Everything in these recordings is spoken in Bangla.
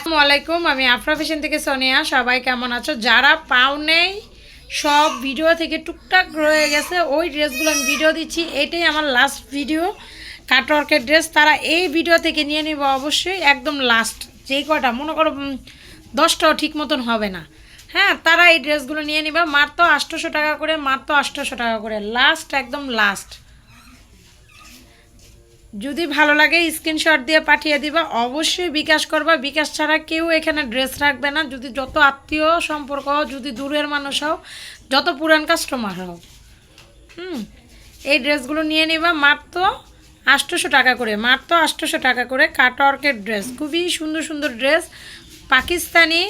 আসসালামু আলাইকুম, আমি আফরা ফ্যাশন থেকে সোনিয়া। সবাই কেমন আছো? যারা পাও নেই, সব ভিডিও থেকে টুকটাক রয়ে গেছে। ওই ড্রেসগুলো আমি ভিডিও দিচ্ছি। এটাই আমার লাস্ট ভিডিও কাটওয়ার্কের ড্রেস তারা এই ভিডিও থেকে নিয়ে নেবে অবশ্যই, একদম লাস্ট যেই কটা মনে করো দশটাও ঠিক মতন হবে না। হ্যাঁ তারা এই ড্রেসগুলো নিয়ে নিবা। মাত্র আটশোশো টাকা করে, মাত্র আটশোশো টাকা করে। লাস্ট একদম লাস্ট যদি ভালো লাগে স্ক্রিনশট দিয়ে পাঠিয়ে দিবা। অবশ্যই বিকাশ করবা। বিকাশ ছাড়া কেউ এখানে ড্রেস রাখবে না। যদি যত আত্মীয় সম্পর্ক যদি দূরের মানুষ হও, যত পুরান কাস্টমার হও। হুম, এই ড্রেসগুলো নিয়ে নিবা। মাত্র আটশোশো টাকা করে, মাত্র আটশোশো টাকা করে কাটওয়ার্কের ড্রেস খুবই সুন্দর সুন্দর ড্রেস পাকিস্তানি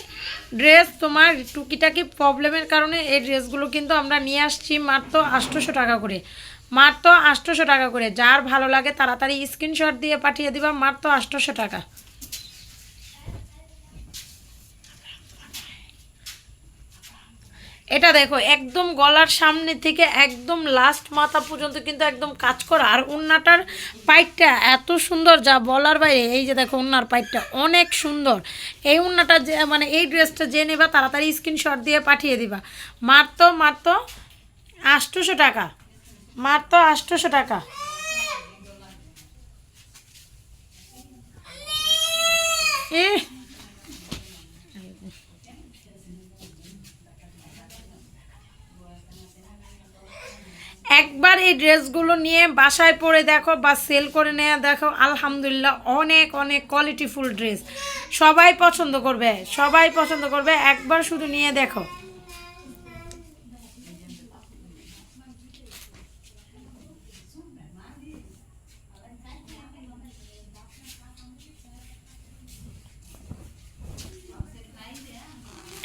ড্রেস তোমার টুকিটাকি প্রবলেমের কারণে এই ড্রেসগুলো কিন্তু আমরা নিয়ে আসছি মাত্র আটশোশো টাকা করে। মাত্র আটশোশো টাকা করে। যার ভালো লাগে তাড়াতাড়ি স্ক্রিনশট দিয়ে পাঠিয়ে দিবা, মাত্র আটশোশো টাকা। এটা দেখো, একদম গলার সামনে থেকে একদম লাস্ট মাথা পর্যন্ত কিন্তু একদম কাজ করা। আর উন্নাটার পাইটটা এত সুন্দর, যা বলার বাইরে, এই যে দেখো উন্নার পাইটটা অনেক সুন্দর। এই উন্নাটা যে মানে এই ড্রেসটা যে নেবা, তাড়াতাড়ি স্ক্রিনশট দিয়ে পাঠিয়ে দিবা। মাত্র মাত্র আটশোশো টাকা। মাত্র আটশোশো টাকা। একবার এই ড্রেসগুলো নিয়ে বাসায় পরে দেখো বা সেল করে নেওয়া দেখো, আলহামদুলিল্লাহ অনেক অনেক কোয়ালিটিফুল ড্রেস। সবাই পছন্দ করবে, সবাই পছন্দ করবে, একবার শুধু নিয়ে দেখো।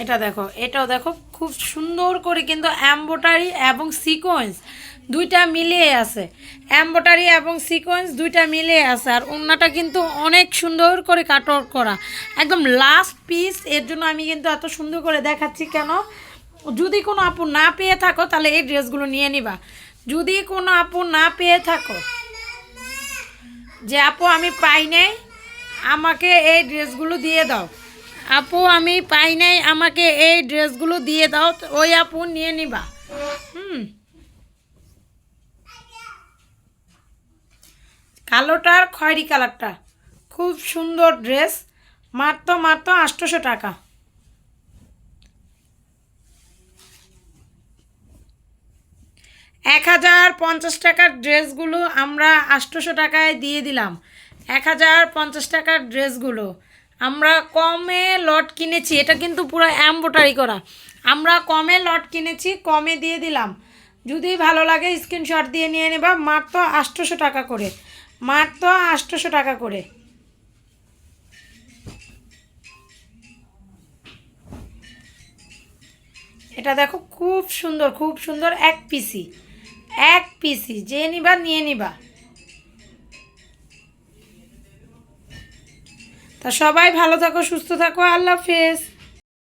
এটা দেখো, এটাও দেখো, খুব সুন্দর করে কিন্তু অ্যাম্বোটারি এবং সিকোয়েন্স দুইটা মিলিয়ে আছে। অ্যাম্বোটারি এবং সিকোয়েন্স দুইটা মিলিয়ে আছে। আর ওড়নাটা কিন্তু অনেক সুন্দর করে কাটওয়ার্ক করা। একদম লাস্ট পিস এর জন্য আমি কিন্তু এত সুন্দর করে দেখাচ্ছি কেন? যদি কোনো আপু না পেয়ে থাকো, তাহলে এই ড্রেসগুলো নিয়ে নিবা। যদি কোনো আপু না পেয়ে থাকো, যে আপু আমি পাই নাই, আমাকে এই ড্রেসগুলো দিয়ে দাও। আপু আমি পাই নাই, আমাকে এই ড্রেসগুলো দিয়ে দাও ওই আপু নিয়ে নিবা হুম কালোটার খয়েরি কালারটা। খুব সুন্দর ড্রেস, মাত্র মাত্র আটশোশো টাকা। এক হাজার পঞ্চাশ টাকার ড্রেসগুলো আমরা আটশোশো টাকায় দিয়ে দিলাম। এক হাজার পঞ্চাশ টাকার ড্রেসগুলো আমরা কমে লট কিনেছি। এটা কিন্তু পুরো অ্যাম্বোটারি করা। আমরা কমে লট কিনেছি, কমে দিয়ে দিলাম। যদি ভালো লাগে স্ক্রিনশট দিয়ে নিয়ে নেবা, মাত্র আটশোশো টাকা করে। মাত্র আটশোশো টাকা করে। এটা দেখো খুব সুন্দর খুব সুন্দর এক পিসি এক পিসি যে নিবা নিয়ে নিবা। তা সবাই ভালো থাকো, সুস্থ থাকো, আল্লাহ হাফেজ।